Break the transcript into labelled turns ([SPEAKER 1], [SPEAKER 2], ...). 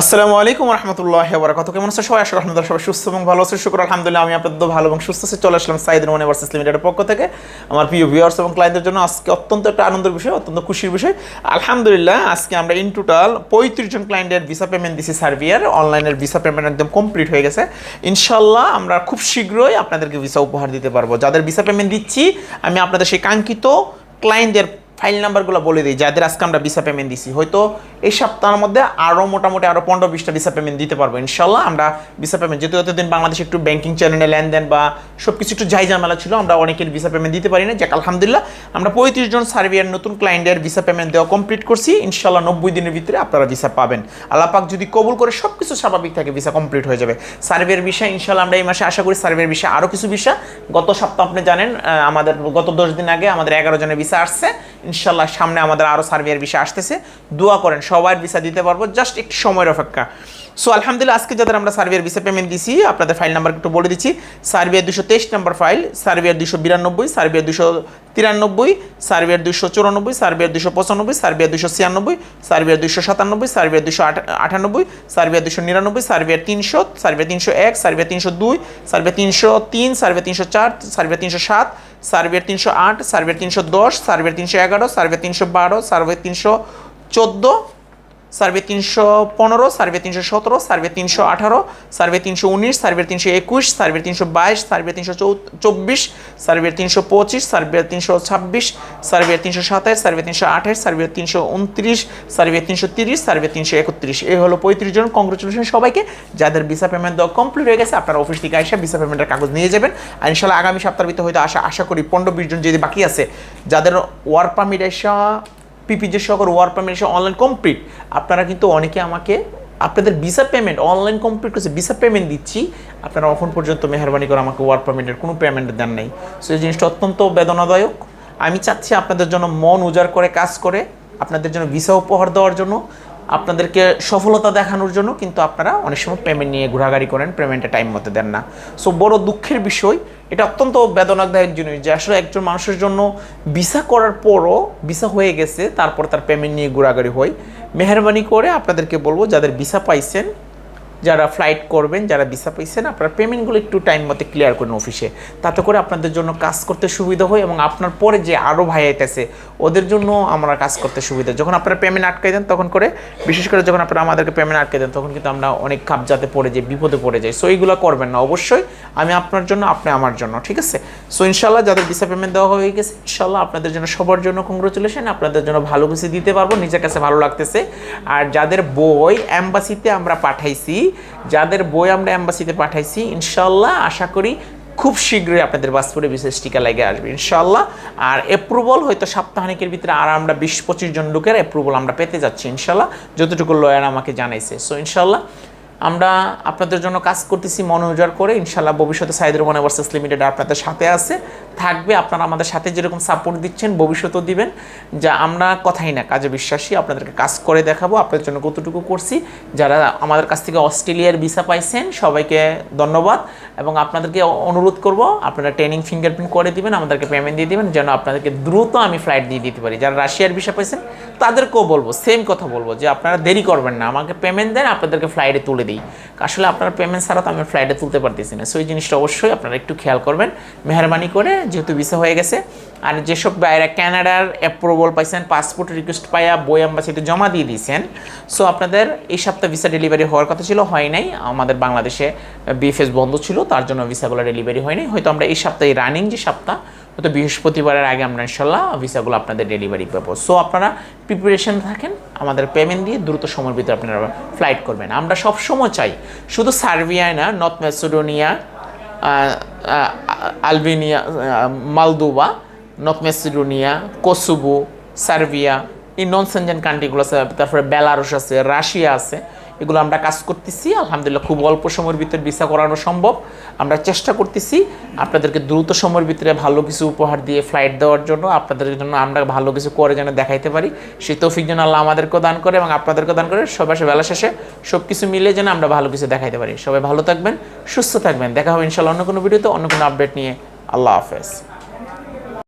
[SPEAKER 1] আসসালামু আলাইকুম রহমতুল্লাহ বরাকাত কেমন আছে সবাই? আশা রহমতুল্লাহ সবাই সুস্থ এবং ভালো আছে শুক্র, আলহামদুলিল্লাহ, আমি আপনাদের ভালো এবং সুস্থ আছি। চলে আসলাম সাইদ রোমান ভার্সেস লিমিটেডের পক্ষ থেকে। আমার প্রিয় ভিউয়ার্স এবং ক্লায়েন্টদের জন্য আজকে অত্যন্ত একটা আনন্দের বিষয়, অত্যন্ত খুশির বিষয়। আলহামদুলিল্লাহ, আজকে আমরা ইন টোটাল পঁয়ত্রিশ জন ক্লায়েন্টের ভিসা পেমেন্ট দিছি সার্ভিয়ার অনলাইনের ভিসা পেমেন্ট একদম কমপ্লিট হয়ে গেছে। ইনশাল্লাহ আমরা খুব শীঘ্রই আপনাদেরকে ভিসা উপহার দিতে পারব। যাদের ভিসা পেমেন্ট দিচ্ছি, আমি আপনাদের সেই কাঙ্ক্ষিত ক্লায়েন্টদের ফাইল নাম্বারগুলো বলে দিই, যাদের আজকে আমরা ভিসা পেমেন্ট দিছি। হয়তো এই সপ্তাহের মধ্যে আরও মোটামুটি আরও পনেরো বিশটা ভিসা পেমেন্ট দিতে পারব। ইনশাল্লাহ আমরা ভিসা পেমেন্ট যেহেতু এতদিন বাংলাদেশে একটু ব্যাংকিং চ্যানেলে লেনদেন বা সব কিছু একটু যাই ঝামেলা ছিল, আমরা অনেকের ভিসা পেমেন্ট দিতে পারি না যাক, আলহামদুলিল্লাহ, আমরা পঁয়ত্রিশ জন সার্ভিয়ার নতুন ক্লায়েন্টের ভিসা পেমেন্ট দেওয়া কমপ্লিট করছি। ইনশাল্লাহ নব্বই দিনের ভিতরে আপনারা ভিসা পাবেন। আল্লাপাক যদি কবুল করে সব কিছু স্বাভাবিক থাকে, ভিসা কমপ্লিট হয়ে যাবে। সার্ভের বিষয় ইনশাল্লাহ আমরা এই মাসে আশা করি সার্ভের বিষয়ে আরও কিছু বিষয় গত সপ্তাহ আপনি জানেন আমাদের গত দশ দিন আগে আমাদের এগারো জনের ভিসা আসছে। ইনশাল্লাহ সামনে আমাদের আরও সার্ভিয়ার বিষয় আসতেছে। দোয়া করেন, সবার ভিসা দিতে পারব। জাস্ট একটু সময়ের অপেক্ষা। সো আলহামদুলিল্লাহ আজকে যাদের আমরা সার্ভিয়ার ভিসা পেমেন্ট দিছি আপনাদের ফাইল নাম্বার একটু বলে দিচ্ছি সার্ভিয়ার দুশো তেইশ নাম্বার ফাইল সার্ভিয়ার দুশো বিরানব্বই সার্ভিয়ার দুশো তিরানব্বই সার্ভিয়ার দুশো চুরানব্বই সার্ভিয়ার দুশো পঁচানব্বই সার্ভিয়ার দুশো ছিয়ানব্বই সার্ভিয়ার দুশো সাতানব্বই সার্ভিয়ার দুশো আটানব্বই সার্ভিয়ার দুশো নিরানব্বই সার্ভিয়ার তিনশো সার্ভিয়ার তিনশো এক সার্ভিয়ার তিনশো দুই সার্ভিয়ার তিনশো তিন সার্ভিয়ার তিনশো চার সার্ভিয়ার তিনশো সাত সার্ভিয়ার তিনশো আট সার্ভিয়ার তিনশো দশ সার্ভিয়ার তিনশো এগারো সার্ভিয়ার তিনশো বারো সার্ভিয়ার তিনশো চোদ্দ সার্ভে তিনশো পনেরো সার্ভে তিনশো সতেরো সার্ভে তিনশো আঠারো সার্ভে তিনশো উনিশ সার্ভে তিনশো একুশ সার্ভে তিনশো বাইশ সার্ভে তিনশো চব্বিশ সার্ভে তিনশো পঁচিশ সার্ভে তিনশো ছাব্বিশ সার্ভে তিনশো সাতাশ সার্ভে তিনশো আঠাশ সার্ভে তিনশো উনত্রিশ সার্ভে তিনশো তিরিশ সার্ভে তিনশো একত্রিশ এই হলো পঁয়ত্রিশ জন কংগ্রেচুলেশন সবাইকে যাদের ভিসা পেমেন্ট দেওয়া কমপ্লিট হয়ে গেছে আপনার অফিস থেকে আসে ভিসা পেমেন্টের কাগজ নিয়ে যাবেন আর ইনশাল্লাহ আগামী সপ্তাহের ভিতরে হয়তো আশা আশা করি পনেরো বিশ জন যদি বাকি আছে যাদের ওয়ার্ক পারমিট এসা পিপিজে সকল ওয়ার্ক পারমিট অনলাইন কমপ্লিট আপনারা কিন্তু অনেকে আমাকে, আপনাদের ভিসা পেমেন্ট অনলাইন কমপ্লিট করছে ভিসা পেমেন্ট দিচ্ছি। আপনারা এখন পর্যন্ত মেহরবানি করে আমাকে ওয়ার্ক পারমিটের কোনো পেমেন্ট দেন নাই। সো এই জিনিসটা অত্যন্ত বেদনাদায়ক। আমি চাচ্ছি আপনাদের জন্য মন উজাড় করে কাজ করে, আপনাদের জন্য ভিসা উপহার দেওয়ার জন্য, আপনাদেরকে সফলতা দেখানোর জন্য, কিন্তু আপনারা অনেক সময় পেমেন্ট নিয়ে ঘোরাঘুরি করেন পেমেন্টে টাইম মতো দেন না। সো বড় দুঃখের বিষয় এটা অত্যন্ত বেদনাদায়ক জিনিস যে আসলে একজন মানুষের জন্য ভিসা করার পরও ভিসা হয়ে গেছে, তারপর তার পেমেন্ট নিয়ে ঘোরাঘুরি হয়। মেহরবানি করে আপনাদেরকে বলব, যাদের ভিসা পাইছেন যারা ফ্লাইট করবেন, যারা ভিসা পাইছেন, আপনার পেমেন্টগুলো একটু টাইম মতো ক্লিয়ার করেন অফিসে তাতে করে আপনাদের জন্য কাজ করতে সুবিধা হয় এবং আপনার পরে যে আরও ভাই আইতেছে, ওদের জন্য আমরা কাজ করতে সুবিধা যখন আপনারা পেমেন্ট আটকে দেন, তখন করে, বিশেষ করে যখন আপনারা আমাদেরকে পেমেন্ট আটকে দেন, তখন কিন্তু আমরা অনেক কাবজাতে পড়ে যাই বিপদে পড়ে যাই সো এইগুলো করবেন না। অবশ্যই আমি আপনার জন্য, আপনি আমার জন্য, ঠিক আছে? সো ইনশাল্লাহ যাদের ভিসা পেমেন্ট দেওয়া হয়ে গেছে ইনশাল্লাহ আপনাদের জন্য সবার জন্য কংগ্রেচুলেশন আপনাদের জন্য ভালো কিছু দিতে পারব, নিজের কাছে ভালো লাগতেছে। আর যাদের বই অ্যাম্বাসিতে আমরা পাঠাইছি, যাদের বই আমরা অ্যাম্বাসিতে পাঠাইছি ইনশাল্লাহ আশা করি খুব শীঘ্রই আপনাদের পাসপোর্টে বিশেষ টিকা লেগে আসবে ইনশাল্লাহ আর অ্যাপ্রুভাল হয়তো সপ্তাহানিকের ভিতরে আর আমরা বিশ পঁচিশ জন লোকের অ্যাপ্রুভাল আমরা পেতে যাচ্ছি ইনশাল্লাহ যতটুকু লয়ার আমাকে জানাইছে। সো ইনশাল্লাহ আমরা আপনাদের জন্য কাজ করতেছি মনে উজাড় করে। ইনশাল্লাহ ভবিষ্যতে সাইদ রহমান ভার্সেস লিমিটেড আপনাদের সাথে আছে। থাকবে, আপনারা আমাদের সাথে যেরকম সাপোর্ট দিচ্ছেন, ভবিষ্যতেও দিবেন। যা আমরা কথাই না, কাজে বিশ্বাসী, আপনাদেরকে কাজ করে দেখাবো, আপনাদের জন্য কতটুকু করছি। যারা আমাদের কাছ থেকে অস্ট্রেলিয়ার ভিসা পাইছেন, সবাইকে ধন্যবাদ। এবং আপনাদেরকে অনুরোধ করব, আপনারা ট্রেনিং ফিঙ্গারপ্রিন্ট করে দিবেন, আমাদেরকে পেমেন্ট দিয়ে দিবেন, যেন আপনাদেরকে দ্রুত আমি ফ্লাইট দিয়ে দিতে পারি। যারা রাশিয়ার ভিসা পাইছেন, তাদেরকেও বলব সেম কথা বলব, যে আপনারা দেরি করবেন না। আমাকে পেমেন্ট দেন, আপনাদেরকে ফ্লাইটে তুলে দিই। আসলে আপনারা পেমেন্ট ছাড়া তো আমি ফ্লাইটে তুলতে পারতেছি না। সো এই জিনিসটা অবশ্যই আপনারা একটু খেয়াল করবেন। মেহরবানি করে যেহেতু ভিসা হয়ে গেছে। আর যেসব বাইরে ক্যানাডার অ্যাপ্রুভাল পাইছেন পাসপোর্ট রিকোয়েস্ট পাইয়া বই অ্যাম্বাসিতে জমা দিয়ে দিয়েছেন সো আপনাদের এই সপ্তাহে ভিসা ডেলিভারি হওয়ার কথা ছিল, হয় নাই। আমাদের বাংলাদেশে বিএফএস বন্ধ ছিল, তার জন্য ভিসাগুলো ডেলিভারি হয়নি হয়তো আমরা এই সপ্তাহে রানিং যে সপ্তাহ হয়তো বৃহস্পতিবারের আগে আমরা ইনশাল্লাহ ভিসাগুলো আপনাদের ডেলিভারি পাবো। সো আপনারা প্রিপারেশন থাকেন, আমাদের পেমেন্ট দিয়ে দ্রুত সময়ের ভিতরে আপনারা ফ্লাইট করবেন। আমরা সব সময় চাই শুধু সার্বিয়ায় না north Macedonia Albania Moldova north Macedonia Kosovo Serbia এই নন সেনজেন কান্ট্রিগুলো আছে, তারপরে বেলারুস আছে রাশিয়া আছে। এগুলো আমরা কাজ করতেছি, আলহামদুলিল্লাহ খুব অল্প সময়ের ভিতরে ভিসা করানো সম্ভব। আমরা চেষ্টা করতেছি আপনাদেরকে দ্রুত সময়ের ভিতরে ভালো কিছু উপহার দিয়ে ফ্লাইট দেওয়ার জন্য, আপনাদের জন্য আমরা ভালো কিছু করে যেন দেখাইতে পারি। সেই তৌফিক যেন আল্লাহ আমাদেরকেও দান করে এবং আপনাদেরকেও দান করে। সবাই সে বেলা শেষে সব কিছু মিলে যেন আমরা ভালো কিছু দেখাইতে পারি। সবাই ভালো থাকবেন, সুস্থ থাকবেন। দেখা হবে ইনশাল্লাহ অন্য কোনো ভিডিওতে, অন্য কোনো আপডেট নিয়ে। আল্লাহ হাফেজ।